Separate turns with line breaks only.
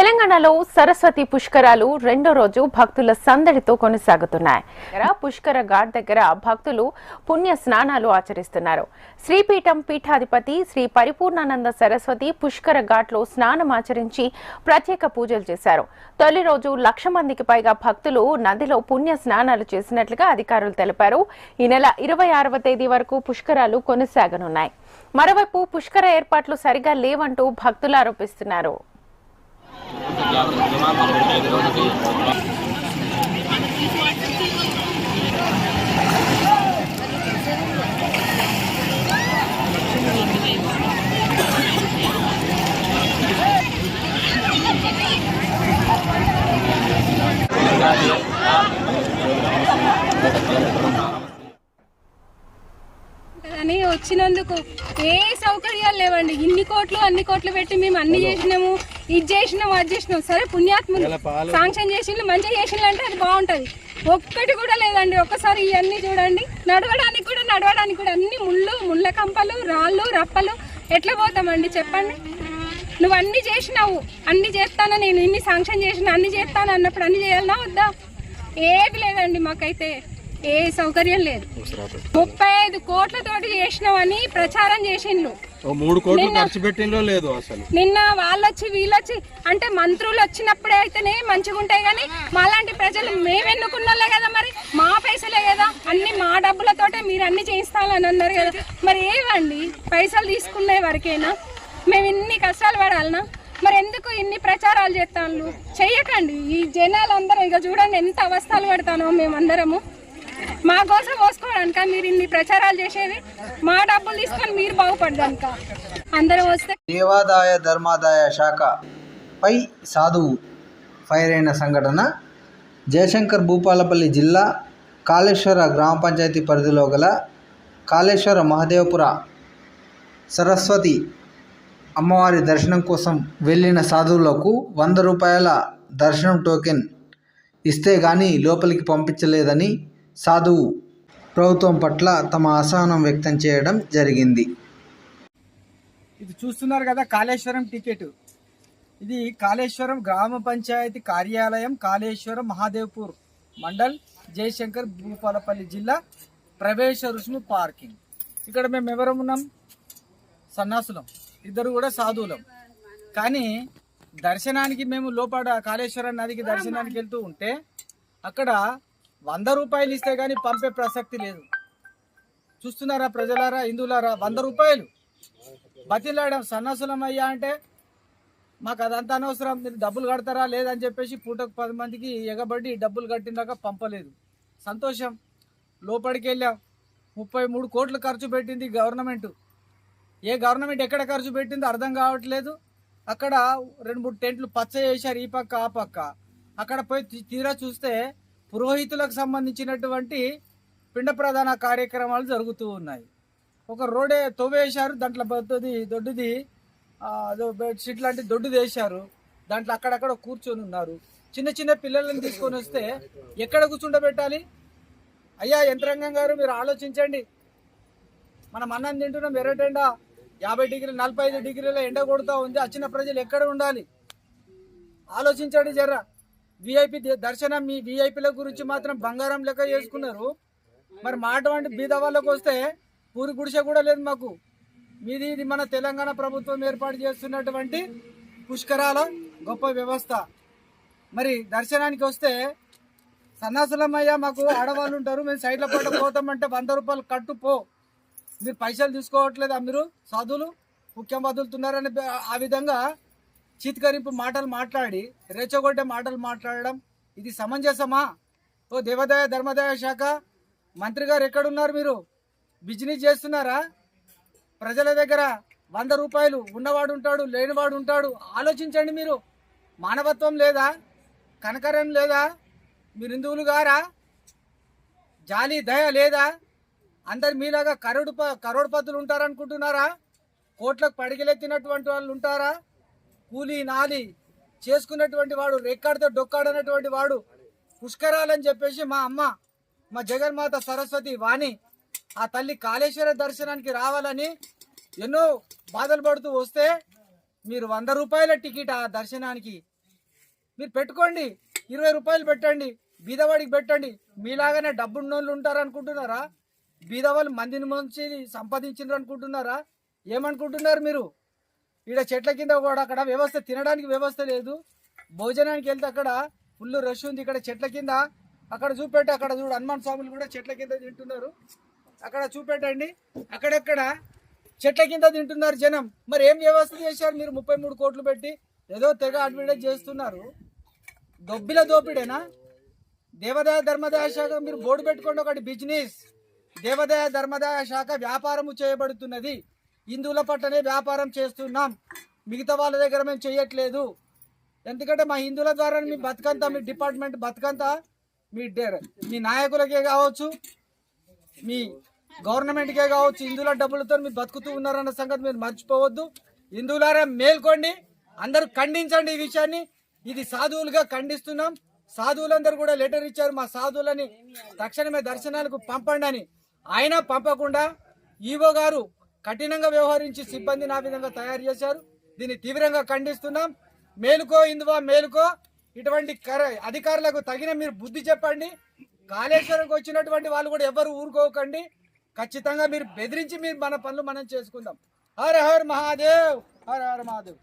తెలంగాణలో సరస్వతి పుష్కరాలు రెండో రోజు భక్తుల సందడితో కొనసాగుతున్నాయి. పుష్కర ఘాట్ దగ్గర భక్తులు పుణ్య స్నానాలు ఆచరిస్తున్నారు. శ్రీపీఠం పీఠాధిపతి శ్రీ పరిపూర్ణానంద సరస్వతి పుష్కర ఘాట్లో స్నానం ఆచరించి ప్రత్యేక పూజలు చేశారు. తొలి రోజు లక్ష మందికి పైగా భక్తులు నదిలో పుణ్య స్నానాలు చేసినట్లుగా అధికారులు తెలిపారు. ఈ నెల ఇరవై ఆరవ తేదీ వరకు పుష్కరాలు కొనసాగనున్నాయి. మరోవైపు పుష్కర ఏర్పాట్లు సరిగా లేవంటూ భక్తులు ఆరోపిస్తున్నారు.
అని వచ్చినందుకు ఏ సౌకర్యాలు లేవండి. ఇన్ని కోట్లు అన్ని కోట్లు పెట్టి మేము అన్ని చేసినాము. ఇది చేసినాము అది చేసినాము సరే పుణ్యాత్ములు శాంక్షన్ చేసిండ్రు మంచిగా చేసిండ్రు అంటే అది బాగుంటది. ఒక్కటి కూడా లేదండి ఒక్కసారి ఇవన్నీ చూడండి. నడవడానికి కూడా నడవడానికి కూడా అన్ని ముళ్ళు ముళ్ళ కంపలు రాళ్ళు రప్పలు. ఎట్లా పోతామండి చెప్పండి? నువ్వు అన్ని చేసినావు అన్ని చేస్తాను నేను? ఇన్ని శాంక్షన్ చేసిన అన్ని చేస్తాను అన్నప్పుడు అన్ని చేయాలనా వద్దా? ఏది లేదండి మాకైతే ఏ సౌకర్యం లేదు. ముప్పై ఐదు కోట్లతోటి చేసినామని ప్రచారం చేసిండ్రు.
ఓ మూడు కోట్లు ఖర్చు పెట్టిందో లేదు అసలు.
నిన్న వాళ్ళొచ్చి వీళ్ళొచ్చి అంటే మంత్రులు వచ్చినప్పుడే అయితేనే మంచిగా ఉంటాయి కానీ మాలాంటి ప్రజలు మేము ఎన్నుకున్నోళ్ళే కదా మరి? మా పైసలే కదా. అన్ని మా డబ్బులతోటే మీరు అన్ని చేయిస్తాలని అన్నారు కదా. మరి ఏవండి? పైసలు తీసుకునే వరకేనా? మేము ఇన్ని కష్టాలు పడాలనా? మరి ఎందుకు ఇన్ని ప్రచారాలు చేస్తాను చెయ్యకండి. ఈ జనాలందరూ ఇక చూడండి ఎంత అవస్థలు పడతానో మేమందరము. మా కోసం పోసుకోవడానిక మీరు ఇన్ని ప్రచారాలు చేసేది మా డబ్బులు తీసుకొని మీరు బాగుపడడానిక అందరూ వస్తే
దేవాదాయ ధర్మాదాయ శాఖ పై సాధువు ఫైర్ అయిన సంఘటన జయశంకర్ భూపాలపల్లి జిల్లా కాళేశ్వర గ్రామ పంచాయతీ పరిధిలో గల కాళేశ్వర మహదేవపుర సరస్వతి అమ్మవారి దర్శనం కోసం వెళ్ళిన సాధువులకు వంద రూపాయల దర్శనం టోకెన్ ఇస్తే కానీ లోపలికి పంపించలేదని సాధువు. ప్రభుత్వం పట్ల తమ అసహనం వ్యక్తం చేయడం జరిగింది.
ఇది చూస్తున్నారు కదా కాళేశ్వరం టికెట్. ఇది కాళేశ్వరం గ్రామ పంచాయతీ కార్యాలయం కాళేశ్వరం మహాదేవ్పూర్ మండల్ జయశంకర్ భూపాలపల్లి జిల్లా ప్రవేశ రుసుము పార్కింగ్. ఇక్కడ మేము ఎవరం ఉన్నాం? సన్నాసులం. ఇద్దరు కూడా సాధువులం. కానీ దర్శనానికి మేము లోపల కాళేశ్వరం నదికి దర్శనానికి వెళ్తూ ఉంటే అక్కడ వంద రూపాయలు ఇస్తే కానీ పంపే ప్రసక్తి లేదు. చూస్తున్నారా ప్రజలారా హిందువులారా? వంద రూపాయలు. బతిలాడడం సన్నాసులం అయ్యా అంటే మాకు అదంతా అనవసరం. మీరు డబ్బులు కడతారా లేదని చెప్పేసి పూటకు పది మందికి ఎగబడి డబ్బులు కట్టినాక పంపలేదు. సంతోషం. లోపలికి వెళ్ళాం. ముప్పై మూడు కోట్లు ఖర్చు పెట్టింది గవర్నమెంట్. ఏ గవర్నమెంట్ ఎక్కడ ఖర్చు పెట్టిందో అర్థం కావట్లేదు. అక్కడ రెండు మూడు టెంట్లు పచ్చ చేశారు ఈ పక్క ఆ పక్క. అక్కడ పోయి తీరా చూస్తే పురోహితులకు సంబంధించినటువంటి పిండ ప్రధాన కార్యక్రమాలు జరుగుతూ ఉన్నాయి. ఒక రోడే తోవేశారు దాంట్లో పెద్దది దొడ్డుది బెడ్షీట్ లాంటి దొడ్డుది వేశారు. దాంట్లో అక్కడక్కడ కూర్చొని ఉన్నారు. చిన్న చిన్న పిల్లలను తీసుకొని వస్తే ఎక్కడ కూర్చుండబెట్టాలి? అయ్యా యంత్రాంగం గారు మీరు ఆలోచించండి. మనం అన్నం తింటున్నాం ఎర్రటెండా యాభై డిగ్రీలు నలభై ఐదు డిగ్రీల ఎండ కొడుతూ ఉంది. వచ్చిన ప్రజలు ఎక్కడ ఉండాలి? ఆలోచించండి జర్రా విఐపి దర్శనం మీ విఐపీల గురించి మాత్రం బంగారం లెక్క చేసుకున్నారు. మరి మా అటువంటి బీద వాళ్ళకు వస్తే పూరి గుడిసె కూడా లేదు మాకు. మీది ఇది మన తెలంగాణ ప్రభుత్వం ఏర్పాటు చేస్తున్నటువంటి పుష్కరాల గొప్ప వ్యవస్థ. మరి దర్శనానికి వస్తే సన్నాసులమయ్య మాకు ఆడవాళ్ళు ఉంటారు మేము సైడ్ల పాట పోతామంటే వంద రూపాయలు కట్టు పో. మీరు పైసలు తీసుకోవట్లేదా మీరు? సాధువులు ముఖ్యం వదులుతున్నారని ఆ విధంగా చీత్కరింపు మాటలు మాట్లాడి రెచ్చగొట్టే మాటలు మాట్లాడడం ఇది సమంజసమా? ఓ దేవాదాయ ధర్మదాయ శాఖ మంత్రి గారు ఎక్కడున్నారు మీరు? బిజినెస్ చేస్తున్నారా? ప్రజల దగ్గర వంద రూపాయలు ఉన్నవాడు ఉంటాడు లేనివాడు ఉంటాడు. ఆలోచించండి మీరు. మానవత్వం లేదా? కనకరం లేదా? మీరు హిందువులు గారా? జాలి దయ లేదా? అందరు మీలాగా కరోడు కరోడ్పతులు ఉంటారనుకుంటున్నారా? కోట్లకు పడిగెలెత్తినటువంటి వాళ్ళు ఉంటారా? కూలి నాలి చేసుకున్నటువంటి వాడు రెక్కాడితో డొక్కాడనటువంటి వాడు పుష్కరాలని చెప్పేసి మా అమ్మ మా జగన్మాత సరస్వతి వాణి ఆ తల్లి కాళేశ్వర దర్శనానికి రావాలని ఎన్నో బాధలు పడుతూ వస్తే మీరు వంద రూపాయల టికెట్ ఆ దర్శనానికి. మీరు పెట్టుకోండి ఇరవై రూపాయలు పెట్టండి బీదవాడికి పెట్టండి. మీలాగానే డబ్బున్నోళ్ళు ఉంటారు అనుకుంటున్నారా బీదవాళ్ళు మందిని మంచి సంపాదించారు అనుకుంటున్నారా? ఏమనుకుంటున్నారు మీరు? ఈడ చెట్ల కింద కూడా అక్కడ వ్యవస్థ తినడానికి వ్యవస్థ లేదు. భోజనానికి వెళ్తే అక్కడ ఫుల్ రష్ ఉంది. ఇక్కడ చెట్ల కింద అక్కడ చూపెట్టి అక్కడ చూడు హనుమాన్ స్వాములు కూడా చెట్ల కింద తింటున్నారు. అక్కడ చూపెట్టండి. అక్కడక్కడ చెట్ల కింద తింటున్నారు జనం. మరి ఏం వ్యవస్థ చేశారు? మీరు ముప్పై మూడు కోట్లు పెట్టి ఏదో తెగ అడ్వర్టైజ్ చేస్తున్నారు. దొబ్బిల దోపిడేనా? దేవాదాయ ధర్మదాయ శాఖ మీరు బోర్డు పెట్టుకోండి. ఒకటి బిజినెస్ దేవాదాయ ధర్మదాయ శాఖ వ్యాపారము చేయబడుతున్నది. హిందువుల పట్టనే వ్యాపారం చేస్తున్నాం. మిగతా వాళ్ళ దగ్గర మేము చేయట్లేదు. ఎందుకంటే మా హిందువుల ద్వారా మీ బతుకంతా మీ డిపార్ట్మెంట్ బతుకంతా మీ డే- మీ నాయకులకే కావచ్చు మీ గవర్నమెంట్కే కావచ్చు హిందువుల డబ్బులతో మీరు బతుకుతూ ఉన్నారన్న సంగతి మీరు మర్చిపోవద్దు. హిందువులారా మేల్కోండి అందరూ ఖండించండి ఈ విషయాన్ని. ఇది సాధువులుగా ఖండిస్తున్నాం. సాధువులందరూ కూడా లెటర్ ఇచ్చారు. మా సాధువులని తక్షణమే దర్శనాలకు పంపండి అని. ఆయన పంపకుండా ఈవో గారు కఠినంగా వ్యవహరించి సిబ్బందిని ఆ విధంగా తయారు చేశారు. దీన్ని తీవ్రంగా ఖండిస్తున్నాం. మేలుకో ఇందువా మేలుకో. ఇటువంటి కర- అధికారులకు తగిన మీరు బుద్ధి చెప్పండి. కాళేశ్వరంకి వచ్చినటువంటి వాళ్ళు కూడా ఎవరు ఊరుకోకండి. ఖచ్చితంగా మీరు బెదిరించి మీరు మన పనులు మనం చేసుకుందాం. హర హర్ మహాదేవ్ హర హర్ మహాదేవ్.